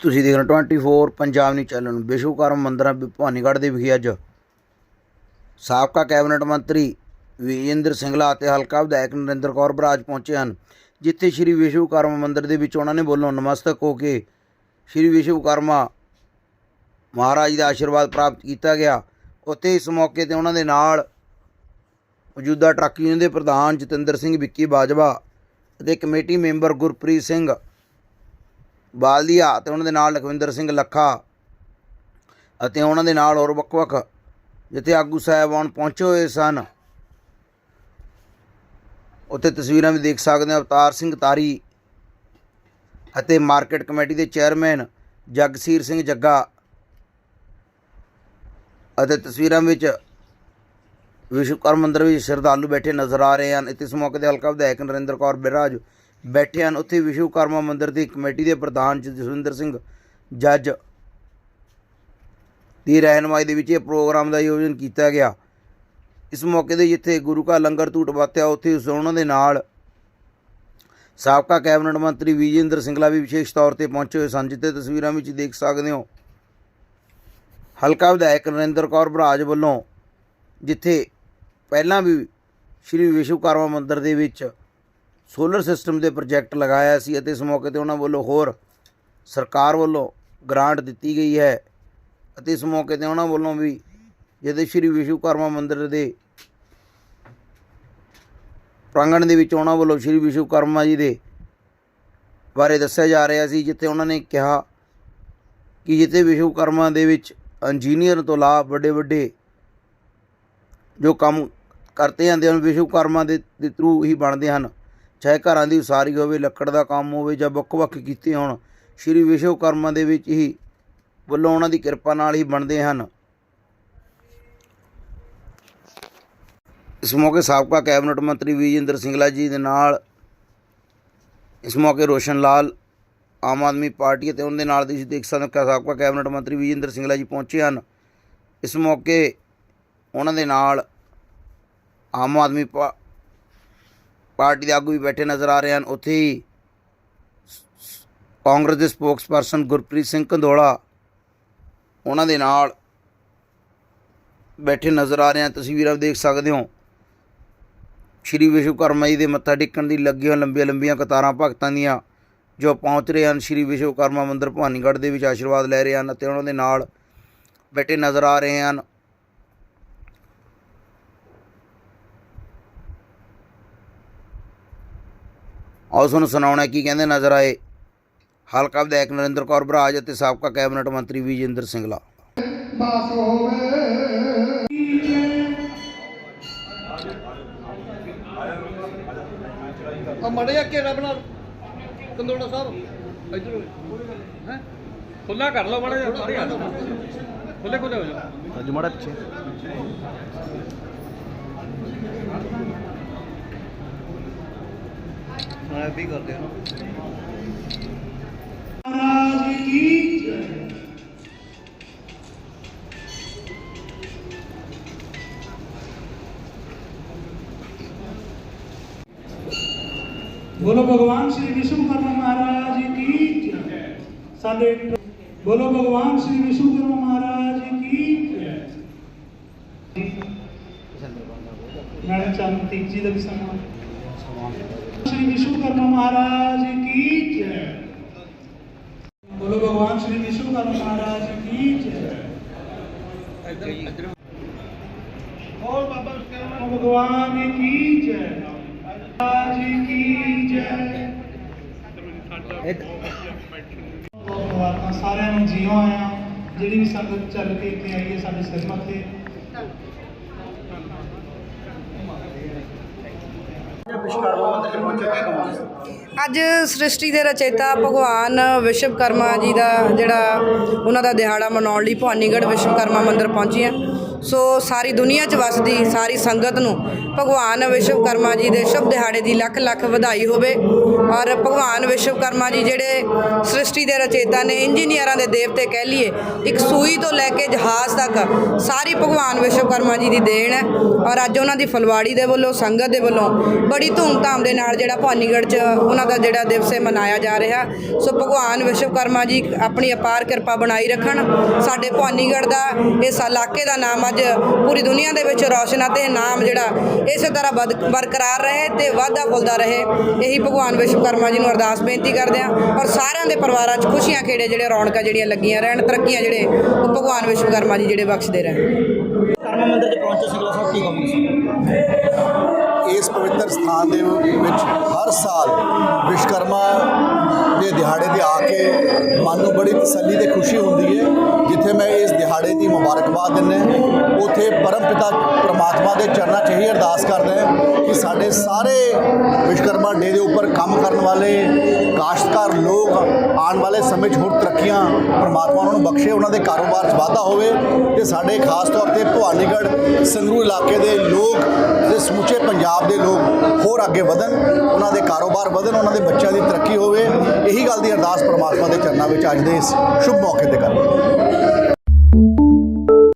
ਤੁਸੀਂ ਦੇਖ ਰਹੇ ਹੋ 24 ਪੰਜਾਬ ਨਿਊਜ਼ ਚੈਨਲ ਵਿਸ਼ਵਕਰਮ ਮੰਦਰਾਂ ਭਵਾਨੀਗੜ੍ਹ ਦੇ ਵਿਖੇ ਅੱਜ। ਸਾਬਕਾ ਕੈਬਨਿਟ ਮੰਤਰੀ ਵਿਜੇਂਦਰ ਸਿੰਗਲਾ ਅਤੇ ਹਲਕਾ ਵਿਧਾਇਕ ਨਰਿੰਦਰ ਕੌਰ ਬਰਾਜ ਪਹੁੰਚੇ ਹਨ। ਜਿੱਥੇ ਸ੍ਰੀ ਵਿਸ਼ਵਕਰਮ ਮੰਦਿਰ ਦੇ ਵਿੱਚ ਉਹਨਾਂ ਨੇ ਬੋਲੋਂ, ਨਮਸਤਕ ਹੋ ਕੇ ਸ੍ਰੀ ਵਿਸ਼ਵਕਰਮਾ ਮਹਾਰਾਜ ਦਾ ਆਸ਼ੀਰਵਾਦ ਪ੍ਰਾਪਤ ਕੀਤਾ ਗਿਆ। ਉੱਥੇ ਇਸ ਮੌਕੇ ਤੇ ਉਹਨਾਂ ਦੇ ਨਾਲ ਮੌਜੂਦਾ ਟਰੱਕ ਯੂਨੀਅਨ ਦੇ ਪ੍ਰਧਾਨ ਜਤਿੰਦਰ ਸਿੰਘ ਵਿੱਕੀ ਬਾਜਵਾ ਅਤੇ ਕਮੇਟੀ ਮੈਂਬਰ ਗੁਰਪ੍ਰੀਤ ਸਿੰਘ ਬਾਲਦੀਆ ਤੇ ਉਹਨਾਂ ਦੇ ਨਾਲ ਲਖਵਿੰਦਰ ਸਿੰਘ ਲੱਖਾ ਅਤੇ ਉਹਨਾਂ ਦੇ ਨਾਲ ਹੋਰ ਵੱਖ-ਵੱਖ, ਜਿੱਥੇ ਆਗੂ ਸਾਹਿਬਾਨ ਪਹੁੰਚੇ ਹੋਏ ਸਨ। ਉੱਥੇ ਤਸਵੀਰਾਂ ਵੀ ਦੇਖ ਸਕਦੇ ਹਾਂ। ਅਵਤਾਰ ਸਿੰਘ ਤਾਰੀ ਅਤੇ ਮਾਰਕੀਟ ਕਮੇਟੀ ਦੇ ਚੇਅਰਮੈਨ ਜਗਸੀਰ ਸਿੰਘ ਜੱਗਾ ਅਤੇ ਤਸਵੀਰਾਂ ਵਿੱਚ ਵਿਸ਼ਵਕਰਮ ਮੰਦਰ ਵਿੱਚ ਸ਼ਰਧਾਲੂ ਬੈਠੇ ਨਜ਼ਰ ਆ ਰਹੇ ਹਨ। ਇੱਥੇ ਇਸ ਮੌਕੇ ਤੇ ਹਲਕਾ ਵਿਧਾਇਕ ਨਰਿੰਦਰ ਕੌਰ ਬਿਰਾਜ ਬੈਠੇ ਹਨ। ਉੱਥੇ ਵਿਸ਼ਵਕਰਮਾ ਮੰਦਿਰ ਦੀ ਕਮੇਟੀ ਦੇ ਪ੍ਰਧਾਨ ਜਸਵਿੰਦਰ ਸਿੰਘ ਜੱਜ ਦੀ ਰਹਿਨਮਾਈ ਦੇ ਵਿੱਚ ਇਹ ਪ੍ਰੋਗਰਾਮ ਦਾ ਆਯੋਜਨ ਕੀਤਾ ਗਿਆ। ਇਸ ਮੌਕੇ ਤੇ ਜਿੱਥੇ ਗੁਰੂ ਕਾ ਲੰਗਰ ਟੂਟ ਬਾਤਿਆ ਉੱਥੇ ਉਸ ਉਹਨਾਂ ਦੇ ਨਾਲ ਸਾਬਕਾ ਕੈਬਨਿਟ ਮੰਤਰੀ ਵਿਜੇਂਦਰ ਸਿੰਗਲਾ ਵੀ ਵਿਸ਼ੇਸ਼ ਤੌਰ ਤੇ ਪਹੁੰਚੇ ਹੋਏ ਸਨ, ਜਿੱਥੇ ਤਸਵੀਰਾਂ ਵਿੱਚ ਦੇਖ ਸਕਦੇ ਹੋ। ਹਲਕਾ ਵਿਧਾਇਕ ਨਰਿੰਦਰ ਕੌਰ ਬਰਾਜ ਵੱਲੋਂ ਜਿੱਥੇ ਪਹਿਲਾਂ ਵੀ ਸ਼੍ਰੀ ਵਿਸ਼ਵਕਰਮਾ ਮੰਦਿਰ ਦੇ ਵਿੱਚ ਸੋਲਰ ਸਿਸਟਮ ਦੇ ਪ੍ਰੋਜੈਕਟ ਲਗਾਇਆ ਸੀ ਅਤੇ ਇਸ ਮੌਕੇ ਤੇ ਉਹਨਾਂ ਵੱਲੋਂ ਹੋਰ ਸਰਕਾਰ ਵੱਲੋਂ ਗ੍ਰਾਂਟ ਦਿੱਤੀ ਗਈ ਹੈ ਅਤੇ ਇਸ ਮੌਕੇ ਤੇ ਉਹਨਾਂ ਵੱਲੋਂ ਵੀ ਜਿਹਦੇ ਸ਼੍ਰੀ ਵਿਸ਼ਵਕਰਮਾ ਮੰਦਿਰ ਦੇ ਪ੍ਰਾਂਗਣ ਦੇ ਵਿੱਚ ਉਹਨਾਂ ਵੱਲੋਂ ਸ਼੍ਰੀ ਵਿਸ਼ਵਕਰਮਾ ਜੀ ਦੇ ਬਾਰੇ ਦੱਸਿਆ ਜਾ ਰਿਹਾ ਸੀ, ਜਿੱਥੇ ਉਹਨਾਂ ਨੇ ਕਿਹਾ ਕਿ ਜਿੱਥੇ ਵਿਸ਼ਵਕਰਮਾ ਦੇ ਵਿੱਚ ਇੰਜੀਨੀਅਰ ਤੋਂ ਲਾ ਵੱਡੇ ਵੱਡੇ ਜੋ ਕੰਮ ਕਰਤੇ ਜਾਂਦੇ ਹਨ ਵਿਸ਼ਵਕਰਮਾ ਦੇ ਦੇ ਥਰੂ ਹੀ ਬਣਦੇ ਹਨ। ਚਾਹੇ ਘਰਾਂ ਦੀ ਉਸਾਰੀ ਹੋਵੇ, ਲੱਕੜ ਦਾ ਕੰਮ ਹੋਵੇ ਜਾਂ ਵੱਖ-ਵੱਖ ਕੀਤੇ ਹੋਣ, ਸ਼੍ਰੀ ਵਿਸ਼ਵਕਰਮਾ ਦੇ ਵਿੱਚ ਹੀ ਵੱਲੋਂ ਉਹਨਾਂ ਦੀ ਕਿਰਪਾ ਨਾਲ ਹੀ ਬਣਦੇ ਹਨ। ਇਸ ਮੌਕੇ ਸਾਬਕਾ ਕੈਬਨਿਟ ਮੰਤਰੀ ਵਿਜੇਂਦਰ ਸਿੰਗਲਾ ਜੀ ਦੇ ਨਾਲ ਇਸ ਮੌਕੇ ਰੋਸ਼ਨ ਲਾਲ, ਆਮ ਆਦਮੀ ਪਾਰਟੀ ਅਤੇ ਉਹਨਾਂ ਦੇ ਨਾਲ ਤੁਸੀਂ ਦੇਖ ਸਕਦੇ ਹੋ ਸਾਬਕਾ ਕੈਬਨਿਟ ਮੰਤਰੀ ਵਿਜੇਂਦਰ ਸਿੰਗਲਾ ਜੀ ਪਹੁੰਚੇ ਹਨ। ਇਸ ਮੌਕੇ ਉਹਨਾਂ ਦੇ ਨਾਲ ਆਮ ਆਦਮੀ ਪਾ- ਪਾਰਟੀ ਦੇ ਆਗੂ ਵੀ ਬੈਠੇ ਨਜ਼ਰ ਆ ਰਹੇ ਹਨ। ਉੱਥੇ ਹੀ ਕਾਂਗਰਸ ਦੇ ਸਪੋਕਸਪਰਸਨ ਗੁਰਪ੍ਰੀਤ ਸਿੰਘ ਕੰਦੋਲਾ ਉਹਨਾਂ ਦੇ ਨਾਲ ਬੈਠੇ ਨਜ਼ਰ ਆ ਰਹੇ ਹਨ। ਤਸਵੀਰਾਂ ਦੇਖ ਸਕਦੇ ਹੋ, ਸ਼੍ਰੀ ਵਿਸ਼ਵਕਰਮਾ ਜੀ ਦੇ ਮੱਥਾ ਟੇਕਣ ਦੀ ਲੱਗੀਆਂ ਲੰਬੀਆਂ ਲੰਬੀਆਂ ਕਤਾਰਾਂ ਭਗਤਾਂ ਦੀਆਂ ਜੋ ਪਹੁੰਚ ਰਹੇ ਹਨ। ਸ਼੍ਰੀ ਵਿਸ਼ਵਕਰਮਾ ਮੰਦਿਰ ਭਵਾਨੀਗੜ੍ਹ ਦੇ ਵਿੱਚ ਆਸ਼ੀਰਵਾਦ ਲੈ ਰਹੇ ਹਨ ਅਤੇ ਉਹਨਾਂ ਦੇ ਨਾਲ ਬੈਠੇ ਨਜ਼ਰ ਆ ਰਹੇ ਹਨ। ਆਓ ਤੁਹਾਨੂੰ ਸੁਣਾਉਣਾ ਕੀ ਕਹਿੰਦੇ ਨਜ਼ਰ ਆਏ। ਹਲਕਾ ਵਿਧਾਇਕ ਨਰਿੰਦਰ ਕੌਰ ਬਰਾਜ ਅਤੇ ਸਾਬਕਾ ਕੈਬਨਿਟ ਮੰਤਰੀ ਵਿਜੇਂਦਰ ਸਿੰਗਲਾ। ਬਾਸ ਹੋਵੇ ਆ ਬਣਾ ਕੰਦੋੜਾ ਸਾਹਿਬ ਇਧਰ ਹੈ ਖੁੱਲਾ ਕਰ ਲਓ ਮੜਾ ਸਾਰੇ ਆ ਜਾਓ। ਖੁੱਲੇ ਖੁੱਲੇ ਹੋ ਜਾਓ। ਅੱਜ ਮਾੜਾ ਪਿੱਛੇ। ਹਾਂ ਐ ਵੀ ਕਰਦੇ ਹਾਂ ਮਹਾਰਾਜ ਕੀ ਜੈ ਬੋਲੋ ਭਗਵਾਨ ਸ੍ਰੀ ਵਿਸ਼ਵਕਰਮਾ ਮਹਾਰਾਜ ਕੀ ਜੈ। ਸਾਡੇ ਬੋਲੋ ਭਗਵਾਨ ਸ੍ਰੀ ਵਿਸ਼ਵਕਰਮਾ ਮਹਾਰਾਜ ਕੀ ਜੈ। ਮੈਡਮ ਚਾਹਨ ਤੀਜੀ ਦਾ ਵੀ ਸਨਮਾਨ श्री विश्वकर्मा महाराज की जय बोलो भगवान श्री विश्वकर्मा महाराज की जय और बाबा भगवान की जय महाराज की जय ਮੁਬਾਰਕਾਂ ਸਾਰਿਆਂ ਨੂੰ ਜੀਓ ਆਇਆ ਜਿਹੜੀ ਵੀ ਸੰਗਤ ਚੱਲ ਕੇ ਇੱਥੇ ਆਈ ਹੈ ਸਾਡੇ ਸਿਰ ਮੱਥੇ ਅੱਜ ਸ੍ਰਿਸ਼ਟੀ ਦੇ ਰਚੇਤਾ ਭਗਵਾਨ ਵਿਸ਼ਵਕਰਮਾ ਜੀ ਦਾ ਜਿਹੜਾ ਉਹਨਾਂ ਦਾ ਦਿਹਾੜਾ ਮਨਾਉਣ ਲਈ ਭਵਾਨੀਗੜ੍ਹ ਵਿਸ਼ਵਕਰਮਾ ਮੰਦਿਰ ਪਹੁੰਚੇ ਹਾਂ। ਸੋ ਸਾਰੀ ਦੁਨੀਆ 'ਚ ਵਸਦੀ, ਸਾਰੀ ਸੰਗਤ ਨੂੰ ਭਗਵਾਨ ਵਿਸ਼ਵਕਰਮਾ ਜੀ ਦੇ ਸ਼ੁਭ ਦਿਹਾੜੇ ਦੀ ਲੱਖ ਲੱਖ ਵਧਾਈ ਹੋਵੇ। ਔਰ ਭਗਵਾਨ ਵਿਸ਼ਵਕਰਮਾ ਜੀ ਜਿਹੜੇ ਸ੍ਰਿਸ਼ਟੀ ਦੇ ਰਚੇਤਾ ਨੇ, ਇੰਜੀਨੀਅਰਾਂ ਦੇ ਦੇਵਤੇ ਕਹਿ ਲਈਏ, ਇੱਕ ਸੂਈ ਤੋਂ ਲੈ ਕੇ ਜਹਾਜ਼ ਤੱਕ ਸਾਰੀ ਭਗਵਾਨ ਵਿਸ਼ਵਕਰਮਾ ਜੀ ਦੀ ਦੇਣ ਹੈ। ਔਰ ਅੱਜ ਉਹਨਾਂ ਦੀ ਫਲਵਾੜੀ ਦੇ ਵੱਲੋਂ, ਸੰਗਤ ਦੇ ਵੱਲੋਂ ਬੜੀ ਧੂਮਧਾਮ ਦੇ ਨਾਲ ਜਿਹੜਾ ਭਾਨੀਗੜ੍ਹ 'ਚ ਉਹਨਾਂ ਦਾ ਜਿਹੜਾ ਦਿਵਸ ਹੈ ਮਨਾਇਆ ਜਾ ਰਿਹਾ। ਸੋ ਭਗਵਾਨ ਵਿਸ਼ਵਕਰਮਾ ਜੀ ਆਪਣੀ ਅਪਾਰ ਕਿਰਪਾ ਬਣਾਈ ਰੱਖਣ। ਸਾਡੇ ਭਾਨੀਗੜ੍ਹ ਦਾ ਇਸ ਇਲਾਕੇ ਦਾ ਨਾਮ ਅੱਜ ਪੂਰੀ ਦੁਨੀਆ ਦੇ ਵਿੱਚ ਰੌਸ਼ਨ ਆ ਤੇ ਇਹ ਨਾਮ ਜਿਹੜਾ ਇਸੇ ਤਰ੍ਹਾਂ ਬਰਕਰਾਰ ਰਹੇ ਤੇ ਵਾਧਾ ਫੁੱਲਦਾ ਰਹੇ। ਇਹੀ ਭਗਵਾਨ ਵਿਸ਼ਵਕਰਮਾ ਜੀ ਨੂੰ ਅਰਦਾਸ ਬੇਨਤੀ ਕਰਦੇ ਹਾਂ ਔਰ ਸਾਰਿਆਂ ਦੇ ਪਰਿਵਾਰਾਂ 'ਚ ਖੁਸ਼ੀਆਂ ਖੇੜੇ ਜਿਹੜੇ ਰੌਣਕਾਂ ਜਿਹੜੀਆਂ ਲੱਗੀਆਂ ਰਹਿਣ ਤਰੱਕੀਆਂ ਜਿਹੜੇ ਉਹ ਭਗਵਾਨ ਵਿਸ਼ਵਕਰਮਾ ਜੀ ਜਿਹੜੇ ਬਖਸ਼ਦੇ ਰਹਿਣ। ਕਰਮਾ ਮੰਦਿਰ 'ਚ ਪਹੁੰਚੇ ਸਿੰਗਲਾ ਸਾਹਿਬ ਕੀ ਕਹੋਗੇ ਇਸ ਪਵਿੱਤਰ ਸਥਾਨ ਦੇ ਵਿੱਚ ਹਰ ਸਾਲ ਵਿਸ਼ਕਰਮਾ ਦੇ ਦਿਹਾੜੇ ਤੇ ਆ ਕੇ ਮਨ ਨੂੰ ਬੜੀ ਤਸੱਲੀ ਤੇ ਖੁਸ਼ੀ ਹੁੰਦੀ ਹੈ ਜਿੱਥੇ ਮੈਂ ਇਸ ਦਿਹਾੜੇ ਦੀ ਮੁਬਾਰਕਬਾਦ ਦਿੰਦਾ ਉਥੇ ਪਰਮ ਪਿਤਾ ਪ੍ਰਮਾਤਮਾ ਦੇ ਚਰਨਾਂ 'ਚ ਹੀ ਅਰਦਾਸ ਕਰਦਾ ਕਿ ਸਾਡੇ ਸਾਰੇ ਵਿਸ਼ਕਰਮਾ ਡੇ ਦੇ ਉੱਪਰ ਕੰਮ ਕਰਨ ਵਾਲੇ, ਕਾਸ਼ਤਕਾਰ ਲੋਕ ਆਉਣ ਵਾਲੇ ਸਮੇਂ 'ਚ ਹੋਰ ਤਰੱਕੀਆਂ ਪ੍ਰਮਾਤਮਾ ਉਹਨਾਂ ਨੂੰ ਬਖਸ਼ੇ, ਉਹਨਾਂ ਦੇ ਕਾਰੋਬਾਰ 'ਚ ਵਾਧਾ ਹੋਵੇ ਤੇ ਸਾਡੇ ਖਾਸ ਤੌਰ ਤੇ ਭਵਾਨੀਗੜ੍ਹ ਸੰਗਰੂਰ ਇਲਾਕੇ ਦੇ ਲੋਕ ਤੇ ਸਮੁੱਚੇ ਪੰਜਾਬ ਦੇ ਲੋਕ ਹੋਰ ਅੱਗੇ ਵਧਣ, ਉਹਨਾਂ ਦੇ ਕਾਰੋਬਾਰ ਵਧਣ, ਉਹਨਾਂ ਦੇ ਬੱਚਿਆਂ ਦੀ ਤਰੱਕੀ ਹੋਵੇ, ਇਹੀ ਗੱਲ ਦੀ ਅਰਦਾਸ ਪ੍ਰਮਾਤਮਾ ਦੇ ਚਰਨਾਂ ਵਿੱਚ ਅੱਜ ਦੇ ਇਸ ਸ਼ੁਭ ਮੌਕੇ ਤੇ ਕਰ